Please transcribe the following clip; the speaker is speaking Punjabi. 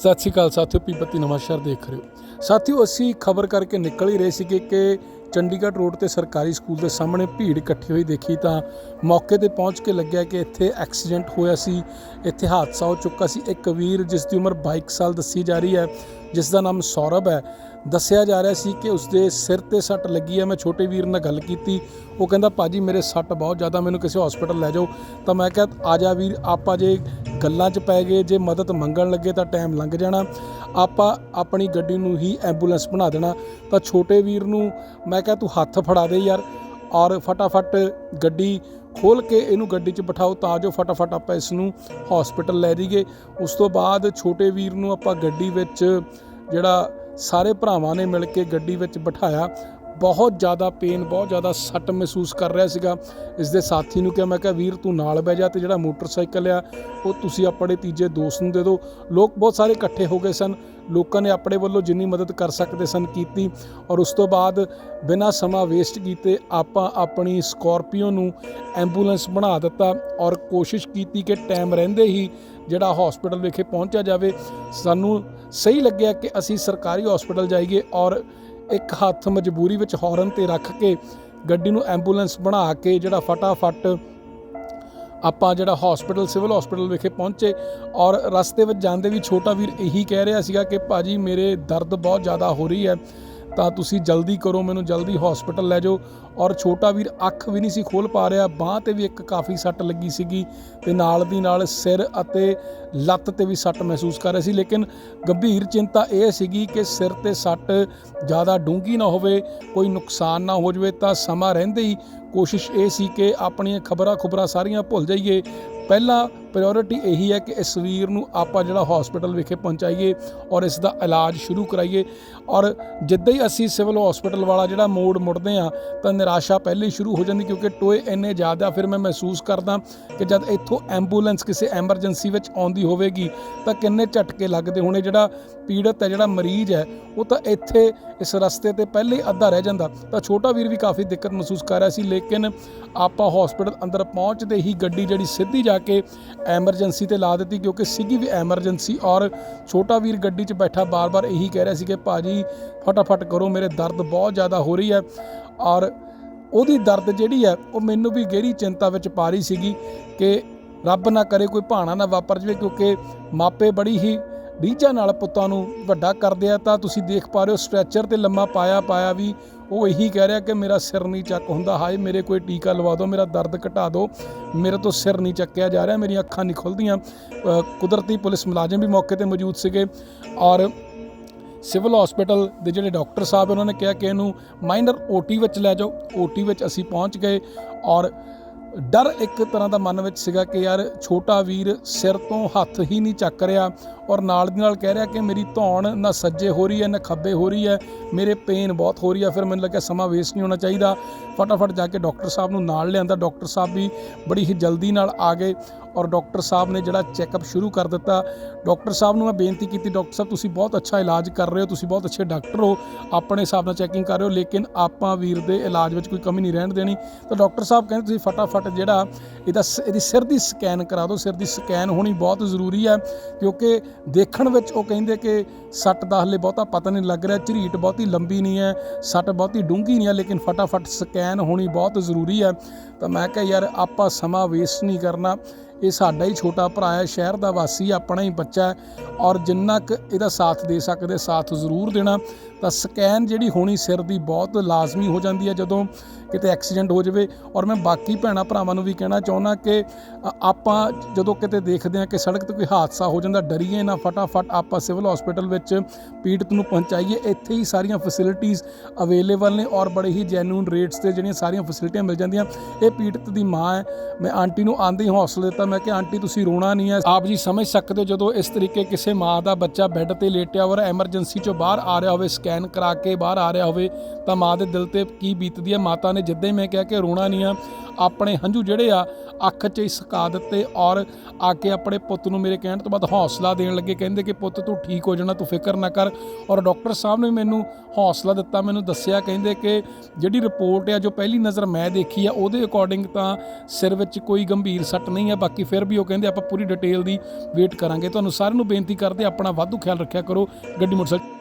ਸਤਿ ਸ਼੍ਰੀ ਅਕਾਲ ਸਾਥੀਓ, ਪੀਪਤੀ ਨਵਾਂਸ਼ਹਿਰ ਦੇਖ ਰਹੇ ਹੋ। ਸਾਥੀਓ, ਅਸੀਂ ਖਬਰ ਕਰਕੇ ਨਿਕਲ ਹੀ ਰਹੇ ਸੀਗੇ ਕਿ ਚੰਡੀਗੜ੍ਹ ਰੋਡ ਤੇ ਸਰਕਾਰੀ ਸਕੂਲ ਦੇ ਸਾਹਮਣੇ ਭੀੜ ਇਕੱਠੀ ਹੋਈ ਦੇਖੀ ਤਾਂ ਮੌਕੇ ਤੇ ਪਹੁੰਚ ਕੇ ਲੱਗਿਆ ਕਿ ਇੱਥੇ ਐਕਸੀਡੈਂਟ ਹੋਇਆ ਸੀ। ਇੱਥੇ ਹਾਦਸਾ ਹੋ ਚੁੱਕਾ ਸੀ। ਇੱਕ ਵੀਰ ਜਿਸ ਦੀ ਉਮਰ 22 ਸਾਲ ਦੱਸੀ ਜਾ ਰਹੀ ਹੈ, ਜਿਸ ਦਾ ਨਾਮ ਸੌਰਭ ਹੈ। ਦੱਸਿਆ ਜਾ ਰਿਹਾ ਸੀ ਕਿ ਉਸਦੇ ਸਿਰ ਤੇ ਸੱਟ ਲੱਗੀ ਹੈ। ਮੈਂ ਛੋਟੇ ਵੀਰ ਨਾਲ ਗੱਲ ਕੀਤੀ। ਉਹ ਕਹਿੰਦਾ, ਭਾਜੀ, ਮੇਰੇ ਸੱਟ ਬਹੁਤ ਜ਼ਿਆਦਾ, ਮੈਨੂੰ ਕਿਸੇ ਹਸਪੀਟਲ ਲੈ ਜਾਓ। ਤਾਂ ਮੈਂ ਕਿਹਾ, ਆ ਜਾ ਵੀਰ, ਆਪਾਂ ਜੇ ਗੱਲਾਂ 'ਚ ਪੈ ਗਏ, ਜੇ ਮਦਦ ਮੰਗਣ ਲੱਗੇ ਤਾਂ ਟਾਈਮ ਲੰਘ ਜਾਣਾ। ਆਪਾਂ ਆਪਣੀ ਗੱਡੀ ਨੂੰ ਹੀ ਐਂਬੂਲੈਂਸ ਬਣਾ ਦੇਣਾ। ਤਾਂ ਛੋਟੇ ਵੀਰ ਨੂੰ ਮੈਂ ਕਿਹਾ, ਤੂੰ ਹੱਥ ਫੜਾ ਦੇ ਯਾਰ। ਔਰ ਫਟਾਫਟ ਗੱਡੀ ਖੋਲ ਕੇ ਇਹਨੂੰ ਗੱਡੀ 'ਚ ਬਿਠਾਓ, ਤਾਂ ਜੋ ਫਟਾਫਟ ਆਪਾਂ ਇਸ ਨੂੰ ਹਸਪੀਟਲ ਲੈ ਜਾਈਏ। ਉਸ ਤੋਂ ਬਾਅਦ ਛੋਟੇ ਵੀਰ ਨੂੰ ਆਪਾਂ ਗੱਡੀ ਵਿੱਚ ਜਿਹੜਾ ਸਾਰੇ ਭਰਾਵਾਂ ਨੇ ਮਿਲ ਕੇ ਗੱਡੀ ਵਿੱਚ ਬਿਠਾਇਆ। ਬਹੁਤ ਜ਼ਿਆਦਾ ਪੇਨ ਬਹੁਤ ਜ਼ਿਆਦਾ ਸੱਟ ਮਹਿਸੂਸ ਕਰ ਰਿਹਾ ਸੀਗਾ। ਇਸ ਦੇ ਸਾਥੀ ਨੂੰ ਕਿਹਾ, ਮੈਂ ਕਿਹਾ, ਵੀਰ, ਤੂੰ ਨਾਲ ਬਹਿ ਜਾ ਤੇ ਜਿਹੜਾ ਮੋਟਰਸਾਈਕਲ ਆ, ਉਹ ਤੁਸੀਂ ਆਪਣੇ ਤੀਜੇ ਦੋਸਤ ਨੂੰ ਦੇ ਦਿਓ। ਲੋਕ ਬਹੁਤ ਸਾਰੇ ਇਕੱਠੇ ਹੋ ਗਏ ਸਨ। ਲੋਕਾਂ ਨੇ ਆਪਣੇ ਵੱਲੋਂ ਜਿੰਨੀ ਮਦਦ ਕਰ ਸਕਦੇ ਸਨ ਕੀਤੀ ਔਰ ਉਸ ਤੋਂ ਬਾਅਦ ਬਿਨਾਂ ਸਮਾਂ ਵੇਸਟ ਕੀਤੇ ਆਪਾਂ ਆਪਣੀ ਸਕਾਰਪੀਓ ਨੂੰ ਐਂਬੂਲੈਂਸ ਬਣਾ ਦਿੱਤਾ ਔਰ ਕੋਸ਼ਿਸ਼ ਕੀਤੀ ਕਿ ਟਾਈਮ ਰਹਿੰਦੇ ਹੀ ਜਿਹੜਾ ਹਸਪੀਟਲ ਵਿਖੇ ਪਹੁੰਚਿਆ ਜਾਵੇ। ਸਾਨੂੰ ਸਹੀ ਲੱਗਿਆ ਕਿ ਅਸੀਂ ਸਰਕਾਰੀ ਹਸਪੀਟਲ ਜਾਈਏ ਔਰ ਇੱਕ ਹੱਥ ਮਜਬੂਰੀ ਵਿੱਚ ਹੌਰਨ ਤੇ ਰੱਖ ਕੇ ਗੱਡੀ ਨੂੰ ਐਂਬੂਲੈਂਸ ਬਣਾ ਕੇ ਜਿਹੜਾ ਫਟਾਫਟ ਆਪਾਂ ਜਿਹੜਾ ਹਸਪੀਟਲ, ਸਿਵਲ ਹਸਪੀਟਲ ਵਿਖੇ ਪਹੁੰਚੇ ਔਰ ਰਸਤੇ ਵਿੱਚ ਜਾਂਦੇ ਵੀ ਛੋਟਾ ਵੀਰ ਇਹੀ ਕਹਿ ਰਿਹਾ ਸੀਗਾ ਕਿ ਭਾਜੀ ਮੇਰੇ ਦਰਦ ਬਹੁਤ ਜ਼ਿਆਦਾ ਹੋ ਰਹੀ ਹੈ। ਤਾਂ ਤੁਸੀਂ ਜਲਦੀ ਕਰੋ, ਮੈਨੂੰ ਜਲਦੀ ਹਸਪੀਟਲ ਲੈ ਜਾਓ। ਔਰ ਛੋਟਾ ਵੀਰ ਅੱਖ ਵੀ ਨਹੀਂ ਸੀ ਖੋਲ ਪਾ ਰਿਹਾ, ਬਾਹ ਤੇ ਵੀ ਇੱਕ ਕਾਫੀ ਸੱਟ ਲੱਗੀ ਸੀਗੀ ਤੇ ਨਾਲ ਦੀ ਨਾਲ ਸਿਰ ਅਤੇ ਲੱਤ ਤੇ ਵੀ ਸੱਟ ਮਹਿਸੂਸ ਕਰ ਰਿਹਾ ਸੀ। ਲੇਕਿਨ ਗੰਭੀਰ ਚਿੰਤਾ ਇਹ ਸੀਗੀ ਕਿ ਸਿਰ ਤੇ ਸੱਟ ਜ਼ਿਆਦਾ ਡੂੰਘੀ ਨਾ ਹੋਵੇ, ਕੋਈ ਨੁਕਸਾਨ ਨਾ ਹੋ ਜਾਵੇ, ਤਾਂ ਸਮਾਂ ਰਹਿੰਦੇ ਹੀ ਕੋਸ਼ਿਸ਼ ਇਹ ਸੀ ਕਿ ਆਪਣੀਆਂ ਖਬਰਾਂ ਖੁਬਰਾਂ ਸਾਰੀਆਂ ਭੁੱਲ ਜਾਈਏ। ਪਹਿਲਾ ਪ੍ਰਾਇੋਰਟੀ ਇਹੀ ਹੈ ਕਿ ਇਸ ਵੀਰ ਨੂੰ ਆਪਾਂ ਜਿਹੜਾ ਹਸਪੀਟਲ ਵਿਖੇ ਪਹੁੰਚਾਈਏ ਔਰ ਇਸ ਦਾ ਇਲਾਜ ਸ਼ੁਰੂ ਕਰਾਈਏ। ਔਰ ਜਿੱਦਾਂ ਹੀ ਅਸੀਂ ਸਿਵਲ ਹਸਪੀਟਲ ਵਾਲਾ ਜਿਹੜਾ ਮੋੜ ਮੁੜਦੇ ਆ ਤਾਂ ਨਿਰਾਸ਼ਾ ਪਹਿਲੇ ਹੀ ਸ਼ੁਰੂ ਹੋ ਜਾਂਦੀ ਕਿਉਂਕਿ ਟੋਏ ਇੰਨੇ ਜ਼ਿਆਦਾ ਫਿਰ ਮੈਂ ਮਹਿਸੂਸ ਕਰਦਾ ਕਿ ਜਦ ਇੱਥੋਂ ਐਂਬੂਲੈਂਸ ਕਿਸੇ ਐਮਰਜੈਂਸੀ ਵਿੱਚ ਆਉਂਦੀ ਹੋਵੇਗੀ, ਤਾਂ ਕਿੰਨੇ ਝਟਕੇ ਲੱਗਦੇ ਹੋਣੇ। ਜਿਹੜਾ ਪੀੜਤ ਹੈ, ਜਿਹੜਾ ਮਰੀਜ਼ ਹੈ, ਉਹ ਤਾਂ ਇੱਥੇ ਇਸ ਰਸਤੇ ਤੇ ਪਹਿਲੇ ਹੀ ਅੱਧਾ ਰਹਿ ਜਾਂਦਾ। ਤਾਂ ਛੋਟਾ ਵੀਰ ਵੀ ਕਾਫੀ ਦਿੱਕਤ ਮਹਿਸੂਸ ਕਰ ਰਿਹਾ ਸੀ, ਲੇਕਿਨ ਆਪਾਂ ਹਸਪੀਟਲ ਅੰਦਰ ਪਹੁੰਚਦੇ ਹੀ ਗੱਡੀ ਜਿਹੜੀ ਸਿੱਧੀ ਜਾ ਕੇ ਐਮਰਜੈਂਸੀ ਤੇ ਲਾ ਦਿੱਤੀ ਕਿਉਂਕਿ ਸੀਗੀ ਵੀ ਐਮਰਜੈਂਸੀ ਔਰ ਛੋਟਾ ਵੀਰ ਗੱਡੀ 'ਚ ਬੈਠਾ ਬਾਰ-ਬਾਰ ਇਹੀ ਕਹਿ ਰਿਹਾ ਸੀ ਕਿ ਭਾਜੀ ਫਟਾਫਟ ਕਰੋ, ਮੇਰੇ ਦਰਦ ਬਹੁਤ ਜ਼ਿਆਦਾ ਹੋ ਰਹੀ ਹੈ ਔਰ ਉਹਦੀ ਦਰਦ ਜਿਹੜੀ ਹੈ ਉਹ ਮੈਨੂੰ ਵੀ ਗਹਿਰੀ ਚਿੰਤਾ ਵਿੱਚ ਪਾ ਰਹੀ ਸੀਗੀ ਕਿ ਰੱਬ ਨਾ ਕਰੇ ਕੋਈ ਭਾਣਾ ਨਾ ਵਾਪਰ ਜਾਵੇ ਕਿਉਂਕਿ ਮਾਪੇ ਬੜੀ ਹੀ ਰੀਝਾਂ ਨਾਲ ਪੁੱਤਾਂ ਨੂੰ ਵੱਡਾ ਕਰਦੇ ਆ, ਤਾਂ ਤੁਸੀਂ ਦੇਖ ਪਾ ਰਹੇ ਹੋ ਸਟ੍ਰੈਚਰ ਤੇ ਲੰਮਾ ਪਾਇਆ ਪਾਇਆ ਵੀ ਉਹ ਇਹੀ ਕਹਿ ਰਿਹਾ ਕਿ ਮੇਰਾ ਸਿਰ ਨਹੀਂ ਚੱਕ ਹੁੰਦਾ, ਹਾਏ ਮੇਰੇ ਕੋਈ ਟੀਕਾ ਲਵਾ ਦਿਓ, ਮੇਰਾ ਦਰਦ ਘਟਾ ਦਿਓ, ਮੇਰੇ ਤੋਂ ਸਿਰ ਨਹੀਂ ਚੱਕਿਆ ਜਾ ਰਿਹਾ, ਮੇਰੀਆਂ ਅੱਖਾਂ ਨਹੀਂ ਖੁੱਲਦੀਆਂ। ਕੁਦਰਤੀ ਪੁਲਿਸ ਮੁਲਾਜ਼ਮ ਵੀ ਮੌਕੇ ਤੇ ਮੌਜੂਦ ਸੀਗੇ ਔਰ ਸਿਵਲ ਹਸਪੀਟਲ ਦੇ ਜਿਹੜੇ ਡਾਕਟਰ ਸਾਹਿਬ, ਉਹਨਾਂ ਨੇ ਕਿਹਾ ਕਿ ਇਹਨੂੰ ਮਾਈਨਰ ਓਟੀ ਵਿੱਚ ਲੈ ਜਾਓ ਓਟੀ ਵਿੱਚ ਅਸੀਂ ਪਹੁੰਚ ਗਏ ਔਰ ਡਰ ਇੱਕ ਤਰ੍ਹਾਂ ਦਾ ਮਨ ਵਿੱਚ ਸੀਗਾ ਕਿ ਯਾਰ ਛੋਟਾ ਵੀਰ ਸਿਰ ਤੋਂ ਹੱਥ ਹੀ ਨਹੀਂ ਚੱਕ ਰਿਹਾ ਔਰ ਨਾਲ ਦੀ ਨਾਲ ਕਹਿ ਰਿਹਾ ਕਿ ਮੇਰੀ ਧੌਣ ਨਾ ਸੱਜੇ ਹੋ ਰਹੀ ਹੈ, ਨਾ ਖੱਬੇ ਹੋ ਰਹੀ ਹੈ, ਮੇਰੇ ਪੇਨ ਬਹੁਤ ਹੋ ਰਹੀ ਹੈ ਫਿਰ ਮੈਨੂੰ ਲੱਗਿਆ ਸਮਾਂ ਵੇਸਟ ਨਹੀਂ ਹੋਣਾ ਚਾਹੀਦਾ। ਫਟਾਫਟ ਜਾ ਕੇ ਡਾਕਟਰ ਸਾਹਿਬ ਨੂੰ ਨਾਲ ਲਿਆਂਦਾ। ਡਾਕਟਰ ਸਾਹਿਬ ਵੀ ਬੜੀ ਹੀ ਜਲਦੀ ਨਾਲ ਆ ਗਏ। ਔਰ ਡਾਕਟਰ ਸਾਹਿਬ ਨੇ ਜਿਹੜਾ ਚੈੱਕਅਪ ਸ਼ੁਰੂ ਕਰ ਦਿੱਤਾ। ਡਾਕਟਰ ਸਾਹਿਬ ਨੂੰ ਮੈਂ ਬੇਨਤੀ ਕੀਤੀ, ਡਾਕਟਰ ਸਾਹਿਬ, ਤੁਸੀਂ ਬਹੁਤ ਅੱਛਾ ਇਲਾਜ ਕਰ ਰਹੇ ਹੋ, ਤੁਸੀਂ ਬਹੁਤ ਅੱਛੇ ਡਾਕਟਰ ਹੋ, ਆਪਣੇ ਹਿਸਾਬ ਨਾਲ ਚੈਕਿੰਗ ਕਰ ਰਹੇ ਹੋ, ਲੇਕਿਨ ਆਪਾਂ ਵੀਰ ਦੇ ਇਲਾਜ ਵਿੱਚ ਕੋਈ ਕਮੀ ਨਹੀਂ ਰਹਿਣ ਦੇਣੀ। ਤਾਂ ਡਾਕਟਰ ਸਾਹਿਬ ਕਹਿੰਦੇ ਤੁਸੀਂ ਫਟਾਫਟ ਜਿਹੜਾ ਇਹਦਾ ਸ- ਇਹਦੀ ਸਿਰ ਦੀ ਸਕੈਨ ਕਰਾ ਦਿਓ, ਸਿਰ ਦੀ ਸਕੈਨ ਹੋਣੀ ਬਹੁਤ ਜ਼ਰੂਰੀ ਹੈ, ਕਿਉਂਕਿ ਦੇਖਣ ਵਿੱਚ ਉਹ ਕਹਿੰਦੇ ਕਿ ਸੱਟ ਦਾ ਹਲੇ ਬਹੁਤਾ ਪਤਾ ਨਹੀਂ ਲੱਗ ਰਿਹਾ, ਝਰੀਟ ਬਹੁਤੀ ਲੰਬੀ ਨਹੀਂ ਹੈ, ਸੱਟ ਬਹੁਤੀ ਡੂੰਘੀ ਨਹੀਂ ਹੈ, ਲੇਕਿਨ ਫਟਾਫਟ ਸਕੈਨ ਹੋਣੀ ਬਹੁਤ ਜ਼ਰੂਰੀ ਹੈ। ਤਾਂ ਮੈਂ ਕਿਹਾ, ਯਾਰ ਆਪਾਂ ਸਮਾਂ ਵੇਸਟ ਨਹੀਂ ਕਰਨਾ ਇਹ ਸਾਡਾ ਹੀ ਛੋਟਾ ਭਰਾ ਹੈ, ਸ਼ਹਿਰ ਦਾ ਵਾਸੀ, ਆਪਣਾ ਹੀ ਬੱਚਾ ਹੈ ਔਰ ਜਿੰਨਾ ਕੁ ਇਹਦਾ ਸਾਥ ਦੇ ਸਕਦੇ ਸਾਥ ਜ਼ਰੂਰ ਦੇਣਾ। ਤਾਂ ਸਕੈਨ ਜਿਹੜੀ ਹੋਣੀ ਸਿਰ ਦੀ ਬਹੁਤ ਲਾਜ਼ਮੀ ਹੋ ਜਾਂਦੀ ਹੈ ਜਦੋਂ ਕਿਤੇ ਐਕਸੀਡੈਂਟ ਹੋ ਜਾਵੇ। ਔਰ ਮੈਂ ਬਾਕੀ ਭੈਣਾ ਭਰਾਵਾਂ ਨੂੰ ਵੀ ਕਹਿਣਾ ਚਾਹੁੰਦਾ ਕਿ ਆਪਾਂ ਜਦੋਂ ਕਿਤੇ ਦੇਖਦੇ ਹਾਂ ਕਿ ਸੜਕ ਤੇ ਕੋਈ ਹਾਦਸਾ ਹੋ ਜਾਂਦਾ, ਡਰੀਏ ਨਾ ਫਟਾਫਟ ਆਪਾਂ ਸਿਵਲ ਹਸਪੀਟਲ ਵਿੱਚ ਪੀੜਤ ਨੂੰ ਪਹੁੰਚਾਈਏ। ਇੱਥੇ ਹੀ ਸਾਰੀਆਂ ਫੈਸਿਲਿਟੀਆਂ ਅਵੇਲੇਬਲ ਨੇ ਔਰ ਬੜੇ ਹੀ ਜੈਨੂਨ ਰੇਟਸ ਤੇ ਜਿਹੜੀਆਂ ਸਾਰੀਆਂ ਫੈਸਿਲਿਟੀਆਂ ਮਿਲ ਜਾਂਦੀਆਂ। ਇਹ ਪੀੜਤ ਦੀ ਮਾਂ ਹੈ। ਮੈਂ ਆਂਟੀ ਨੂੰ ਆਂਦੇ ਹੀ ਹੌਸਲਾ ਦਿੱਤਾ ਮੈਂ ਕਿਹਾ, ਆਂਟੀ, ਤੁਸੀਂ ਰੋਣਾ ਨਹੀਂ ਹੈ। ਆਪ ਜੀ ਸਮਝ ਸਕਦੇ ਹੋ, ਜਦੋਂ ਇਸ ਤਰੀਕੇ ਕਿਸੇ ਮਾਂ ਦਾ ਬੱਚਾ ਬੈੱਡ ਤੇ ਲੇਟਿਆ ਔਰ ਐਮਰਜੈਂਸੀ ਚੋਂ ਬਾਹਰ ਆ ਰਿਹਾ ਹੋਵੇ, ਸਕੈਨ ਕਰਾ ਕੇ ਬਾਹਰ ਆ ਰਿਹਾ ਹੋਵੇ, ਤਾਂ ਮਾਂ ਦੇ ਦਿਲ ਤੇ ਕੀ ਬੀਤਦੀ ਹੈ? ਮਾਤਾ ਨੇ ਜਿੱਦਾਂ ਹੀ ਮੈਂ ਕਿਹਾ ਕਿ ਰੋਣਾ ਨਹੀਂ ਆ ਆਪਣੇ ਹੰਝੂ ਜਿਹੜੇ ਆ, ਅੱਖ 'ਚ ਹੀ ਸਕਾ ਦਿੱਤੇ ਔਰ ਆ ਕੇ ਆਪਣੇ ਪੁੱਤ ਨੂੰ ਮੇਰੇ ਕਹਿਣ ਤੋਂ ਬਾਅਦ ਹੌਸਲਾ ਦੇਣ ਲੱਗੇ। ਕਹਿੰਦੇ ਕਿ, ਪੁੱਤ, ਤੂੰ ਠੀਕ ਹੋ ਜਾਣਾ, ਤੂੰ ਫਿਕਰ ਨਾ ਕਰ। ਔਰ ਡਾਕਟਰ ਸਾਹਿਬ ਨੇ ਮੈਨੂੰ ਹੌਸਲਾ ਦਿੱਤਾ, ਮੈਨੂੰ ਦੱਸਿਆ, ਕਹਿੰਦੇ ਕਿ ਜਿਹੜੀ ਰਿਪੋਰਟ ਆ, ਜੋ ਪਹਿਲੀ ਨਜ਼ਰ ਮੈਂ ਦੇਖੀ ਆ, ਉਹਦੇ ਅਕੋਰਡਿੰਗ ਤਾਂ ਸਿਰ ਵਿੱਚ ਕੋਈ ਗੰਭੀਰ ਸੱਟ ਨਹੀਂ ਹੈ, ਬਾਕੀ ਬਾਕੀ ਫਿਰ ਵੀ ਉਹ ਕਹਿੰਦੇ ਆਪਾਂ ਪੂਰੀ ਡਿਟੇਲ ਦੀ ਵੇਟ ਕਰਾਂਗੇ। ਤੁਹਾਨੂੰ ਸਾਰਿਆਂ ਨੂੰ ਬੇਨਤੀ ਕਰਦੇ, ਆਪਣਾ ਵਾਧੂ ਖਿਆਲ ਰੱਖਿਆ ਕਰੋ। ਗੱਡੀ ਮੋਟਰਸਾਈਕਲ